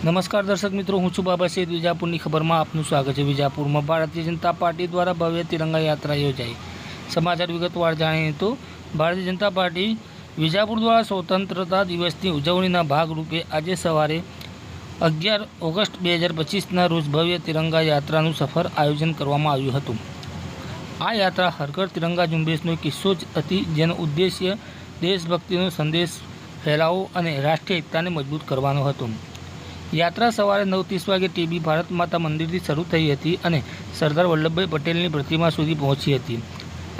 નમસ્કાર દર્શક મિત્રો, હું છું બાબા સૈદ વિજાપુરની ખબરમાં આપનું સ્વાગત છે. વિજાપુરમાં ભારતીય જનતા પાર્ટી દ્વારા ભવ્ય તિરંગા યાત્રા યોજાઈ. સમાચાર વિગતવાર જાણીએ તો, ભારતીય જનતા પાર્ટી વિજાપુર દ્વારા સ્વતંત્રતા દિવસની ઉજવણીના ભાગરૂપે આજે સવારે અગિયાર ઓગસ્ટ બે હજાર પચીસના રોજ ભવ્ય તિરંગા યાત્રાનું સફર આયોજન કરવામાં આવ્યું હતું. આ યાત્રા હરઘર તિરંગા ઝુંબેશનો કિસ્સો જ હતી, જેનો ઉદ્દેશ્ય દેશભક્તિનો સંદેશ, ફેલાવો અને રાષ્ટ્રીય એકતાને મજબૂત કરવાનો હતો. યાત્રા સવારે નવ ત્રીસ વાગે ટીબી ભારત માતા મંદિરથી શરૂ થઈ હતી અને સરદાર વલ્લભભાઈ પટેલની પ્રતિમા સુધી પહોંચી હતી.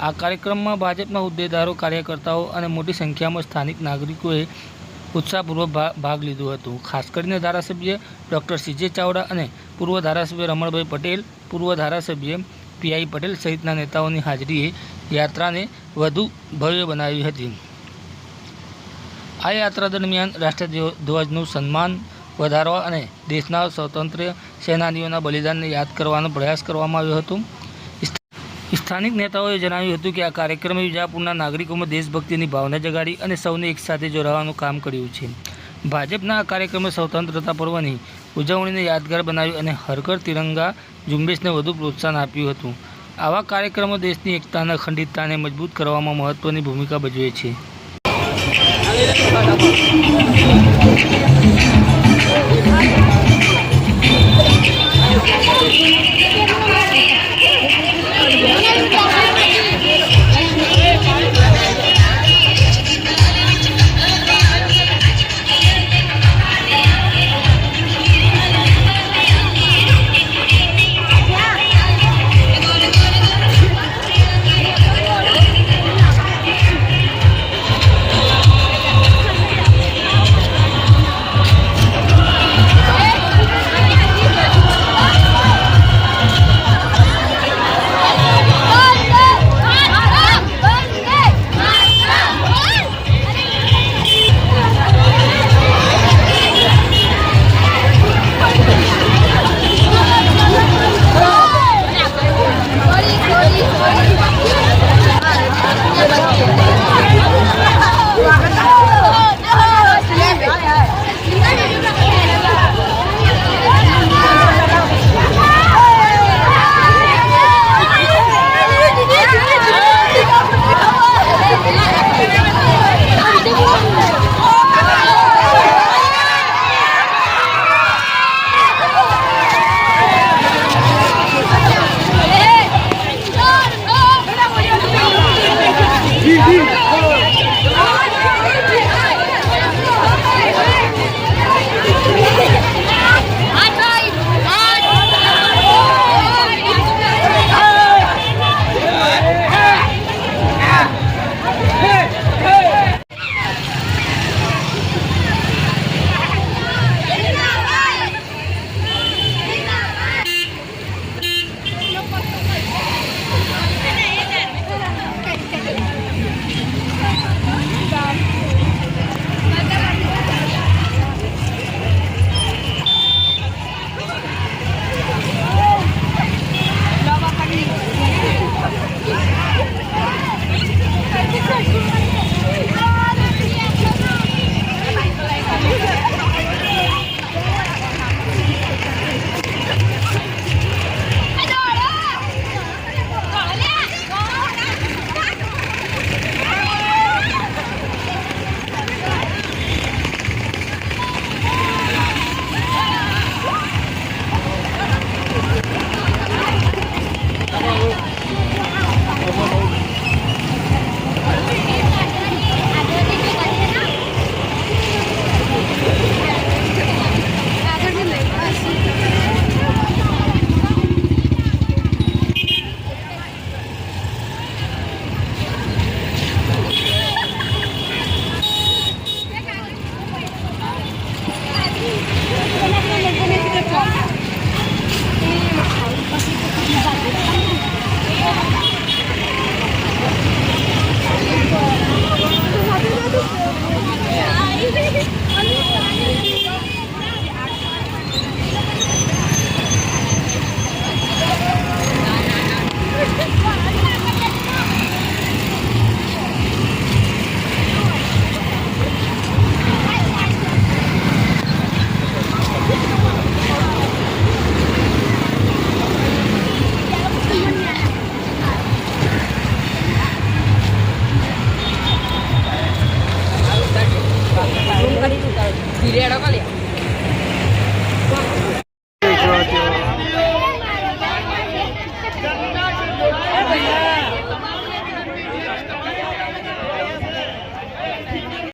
આ કાર્યક્રમમાં ભાજપના હોદ્દેદારો, કાર્યકર્તાઓ અને મોટી સંખ્યામાં સ્થાનિક નાગરિકોએ ઉત્સાહપૂર્વક ભાગ લીધો હતો. ખાસ કરીને ધારાસભ્ય ડૉક્ટર સીજે ચાવડા અને પૂર્વ ધારાસભ્ય રમણભાઈ પટેલ, પૂર્વ ધારાસભ્ય પીઆઈ પટેલ સહિતના નેતાઓની હાજરીએ યાત્રાને વધુ ભવ્ય બનાવી હતી. આ યાત્રા દરમિયાન રાષ્ટ્રધ્વજનું સન્માન વધારવા અને દેશના સ્વતંત્ર સેનાનીઓના બલિદાનને યાદ કરવાનો પ્રયાસ કરવામાં આવ્યો હતો. સ્થાનિક નેતાઓએ જણાવ્યું હતું કે આ કાર્યક્રમે વિજાપુરના નાગરિકોમાં દેશભક્તિની ભાવના જગાડી અને સૌને એકસાથે જોડાવાનું કામ કર્યું છે. ભાજપના આ કાર્યક્રમે સ્વતંત્રતા પર્વની ઉજવણીને યાદગાર બનાવી અને હરઘર તિરંગા ઝુંબેશને વધુ પ્રોત્સાહન આપ્યું હતું. આવા કાર્યક્રમો દેશની એકતાના અખંડિતતાને મજબૂત કરવામાં મહત્ત્વની ભૂમિકા ભજવે છે. Thank you.